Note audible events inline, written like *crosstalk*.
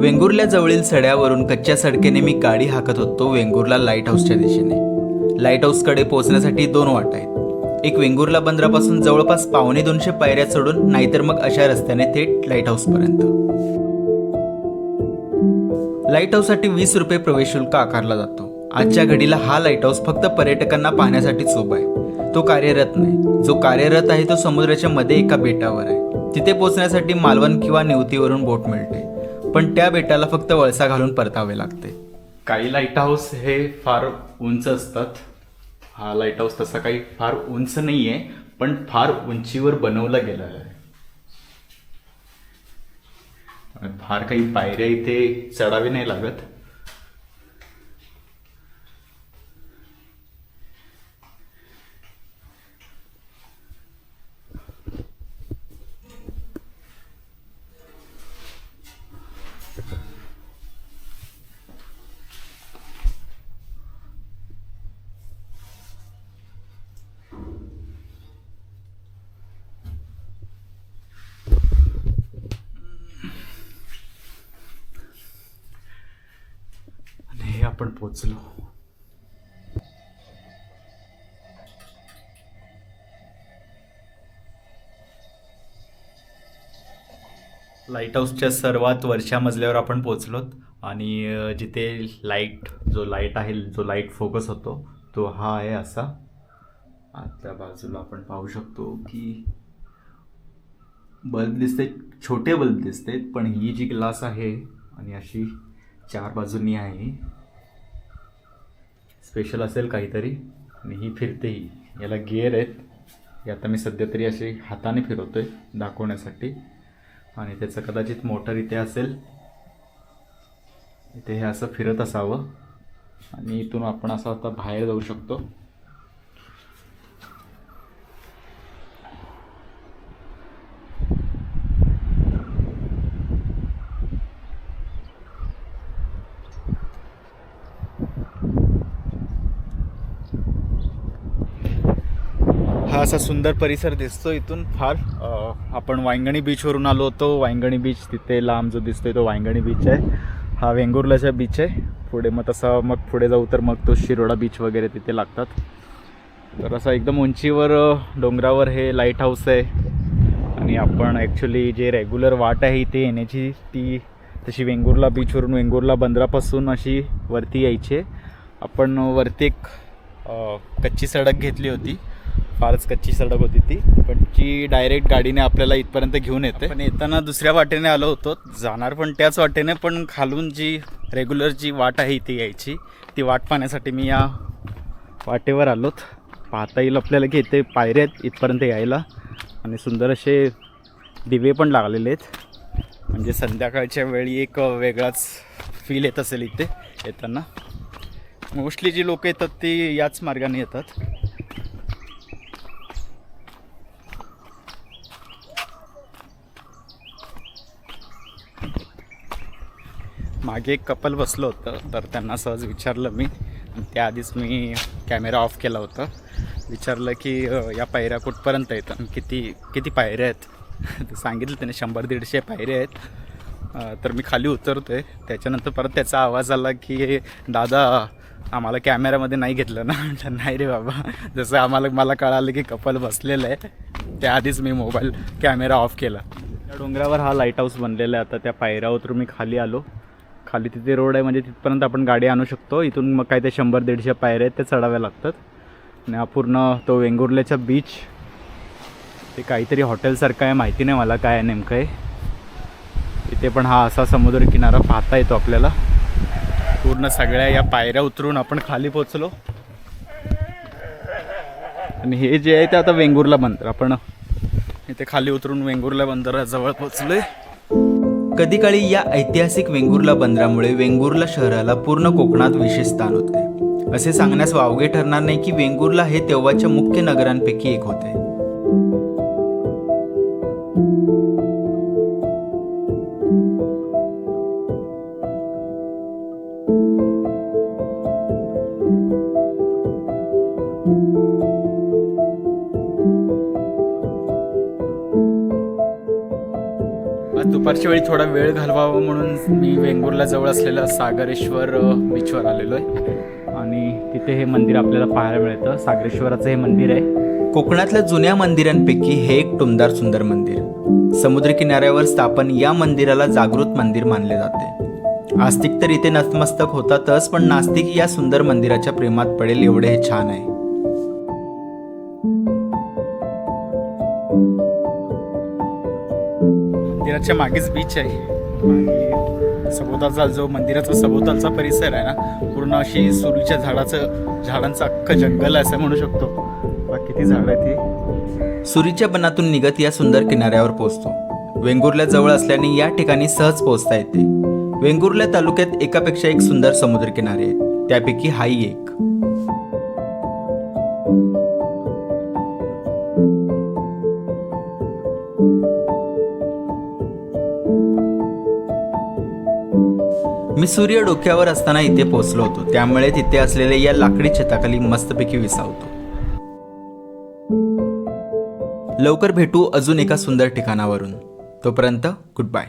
वेंगुर्ल्या जवळील सड्यावरून कच्च्या सडकेने मी गाडी हाकत होतो वेंगुर्ला लाइट हाऊसच्या दिशेने. लाइट हाऊसकडे पोहोचण्यासाठी दोन वाट आहेत. एक वेंगुर्ला बंदरापासून जवळपास पावणे दोनशे पायऱ्या चढून नाहीतर मग अशा रस्त्याने थेट लाइट हाऊसपर्यंत लाइट हाऊससाठी वीस रुपये प्रवेश शुल्क आकारला जातो. आजच्या घडीला हा लाइट हाऊस फक्त पर्यटकांना पाहण्यासाठीच उभा आहे. तो कार्यरत नाही. जो कार्यरत आहे तो समुद्राच्या मध्ये एका बेटावर आहे. तिथे पोहोचण्यासाठी मालवण किंवा नेवतीवरून बोट मिळते. पण त्या बेटाला फक्त वळसा घालून परतावे लागते. काही लाइट हाऊस हे फार उंच असतात. हा लाइट हाऊस तसा काही फार उंच नाही आहे पण फार उंचीवर बनवला गेला आहे. फार काही पायऱ्या इथे चढावे नाही लागत. आणि हे आपण पोचलो. लाइट हाऊसच्या सर्वात वरच्या मजल्यावर आपण पोचलोत आणि जिथे लाइट जो लाइट आहे जो लाइट फोकस होतो तो हा आहे असा. आतल्या बाजूला आपण पाहू शकतो की बल्ब दिसते छोटे बल्ब दिसते पण ही जी ग्लास आहे आणि अशी चार बाजूंनी आहे स्पेशल असेल काहीतरी आणि ही फिरतेही याला गिअर आहेत. हे आता मी सध्या तरी असे हाताने फिरवतो आहे दाखवण्यासाठी. आणि त्याचं कदाचित मोटर इथे असेल. इथे हे असं फिरत असावं. आणि इथून आपण असं आता बाहेर जाऊ शकतो. हा असा सुंदर परिसर दिसतो इथून फार. आपण वांगणी बीचवरून आलो होतो. वांगणी बीच तिथे लांब जो दिसतोय तो वांगणी बीच आहे. हा वेंगुर्लाचा बीच आहे. पुढे मग तसा मग पुढे जाऊ तर मग तो शिरोडा बीच वगैरे तिथे लागतात. तर असा एकदम उंचीवर डोंगरावर हे लाइट हाऊस आहे. आणि आपण ॲक्च्युली जे रेग्युलर वाट आहे इथे येण्याची ती तशी वेंगुर्ला बीचवरून वेंगुर्ला बंदरापासून अशी वरती यायची आपण वरती एक कच्ची सडक घेतली होती. फारच कच्ची सडक होती ती. पण जी डायरेक्ट गाडीने आपल्याला इथपर्यंत घेऊन येते. पण येताना दुसऱ्या वाटेने आलो होतो. जाणार पण त्याच वाटेने पण खालून जी रेग्युलर जी वाट आहे इथे यायची ती वाट पाहण्यासाठी मी या वाटेवर आलोत. पाहता येईल आपल्याला की इथे पायऱ्या आहेत इथपर्यंत यायला. आणि सुंदर असे दिवे पण लागलेले आहेत. म्हणजे संध्याकाळच्या वेळी एक वेगळाच फील येत असेल इथे येताना. मोस्टली जी लोक येतात ती याच मार्गाने येतात. मागे एक कपल बसलं होतं तर त्यांना सहज विचारलं मी. त्याआधीच मी कॅमेरा ऑफ केला होता. विचारलं की या पायऱ्या कुठपर्यंत आहेत किती किती पायऱ्या आहेत? *laughs* सांगितलं त्याने शंभर दीडशे पायऱ्या आहेत. तर मी खाली उतरतो आहे त्याच्यानंतर परत त्याचा आवाज आला की दादा आम्हाला कॅमेऱ्यामध्ये नाही घेतलं ना. *laughs* म्हटलं नाही रे बाबा. जसं आम्हाला मला कळालं की कपल बसलेलं आहे. त्याआधीच मी मोबाईल कॅमेरा ऑफ केला. त्या डोंगरावर हा लाइट हाऊस बनलेला आहे. आता त्या पायऱ्या उतरून मी खाली आलो. खाली तिथे रोड आहे म्हणजे तिथपर्यंत आपण गाडी आणू शकतो. इथून मग काय ते शंभर दीडशे पायऱ्या आहेत ते चढाव्या लागतात. आणि हा पूर्ण तो वेंगुर्ल्याचा बीच ते काहीतरी हॉटेलसारखं आहे माहिती नाही मला काय आहे नेमकं आहे. इथे पण हा असा समुद्र किनारा पाहता येतो आपल्याला. पूर्ण सगळ्या या पायऱ्या उतरून आपण खाली पोचलो आणि हे जे आहे ते आता वेंगुर्ला बंदर आपण इथे खाली उतरून वेंगुर्ला बंदराजवळ पोचलोय कधी काळी या ऐतिहासिक वेंगुर्ला बंदरामुळे वेंगुर्ला शहराला पूर्ण कोकणात विशेष स्थान होते. असे सांगण्यास वावगे ठरणार नाही की वेंगुर्ला हे तेव्हाच्या मुख्य नगरांपैकी एक होते. दुपारच्या वेळी थोडा वेळ घालवावा म्हणून मी वेंगुर्ला जवळ असलेलं सागरेश्वर बीचवर आलेलो आहे आणि तिथे हे मंदिर आपल्याला पाहायला मिळतं. सागरेश्वराचं हे मंदिर आहे. कोकणातल्या जुन्या मंदिरांपैकी हे एक टुमदार सुंदर मंदिर. समुद्र किनाऱ्यावर स्थापन या मंदिराला जागृत मंदिर मानले जाते. आस्तिक तर इथे नतमस्तक होतातच पण नास्तिक या सुंदर मंदिराच्या प्रेमात पडेल एवढे हे छान आहे. मंदिराच्या मागेच बीच आहे. आणि सभोवतालचा जो मंदिराचा सभोवतालचा परिसर आहे ना पूर्ण अशी सुरीच्या झाडाचं झाडांचं अख्खं जंगल आहे असं म्हणू शकतो. बाकी किती झाडं आहेत ती सुरीच्या बनातून निघत या सुंदर किनाऱ्यावर पोहोचतो. वेंगुर्ल्या जवळ असल्याने या ठिकाणी सहज पोहोचता येते. वेंगुर्ल्या तालुक्यात एकापेक्षा एक सुंदर समुद्र किनारे आहेत. त्यापैकी हाही एक. मी सूर्य डोक्यावर असताना इथे पोहोचलो होतो. त्यामुळे तिथे असलेल्या या लाकडी छताखाली मस्तपैकी विसावतो. लवकर भेटू अजून एका सुंदर ठिकाणावरून. तोपर्यंत गुड बाय